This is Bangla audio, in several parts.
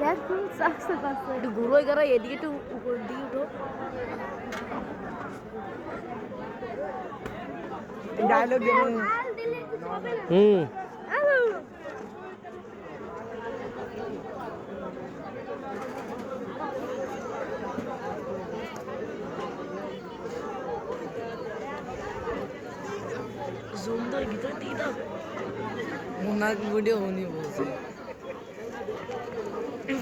দেখ চাকসে পাচ্ছে একটু ঘুরো এগারা এদিকে একটু উপর দিকে উঠো। ডায়লগ দেবেন হুম। জুম ধরে ভিতরে দিয়ে দাও। মুন্নার ভিডিও উনি বলছে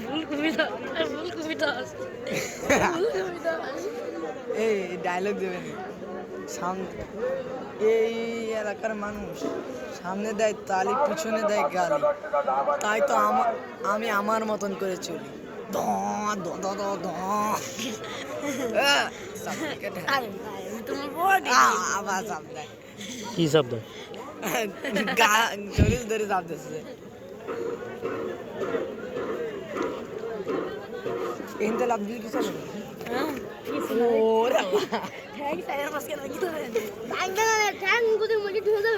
ফুলকপি দাও ফুলকপি দাও ফুলকপি দাও এই ডায়লগ দেবেন সামনে এই এলাকার মানুষ সামনে দেয় তালি পিছনে দেয় গালি। তাই তো আমার আমি আমার মতন করে চলি। দ দ দ দ দ আহ, সামনে কেটে। আরে ভাই আমি তোমার বডি আহ, আবার সামনে কি শব্দ গা ধরে ধরে এনতে লাভ দিল কি চলে হ্যাঁ ওরে ঠ্যাং টায়ার মাসকে লাগি তো ট্যাং না ট্যাং গুদের মধ্যে ঢুকে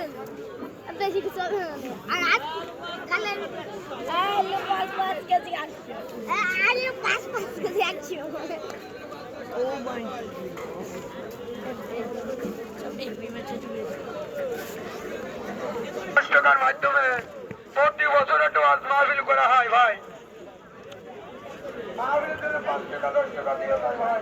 আর বেশি কিছু হবে না আর আজ কালে আরে পাঁচ পাঁচ কেজি আরে পাঁচ পাঁচ কেজি আনছি ও মাই টাকার মাধ্যমে প্রতি বছর একটা ওয়াজ মাহফিল করা হয় ভাই মাহফিলের জন্য পাঁচ টাকা দশ টাকা দিয়ে যায় ভাই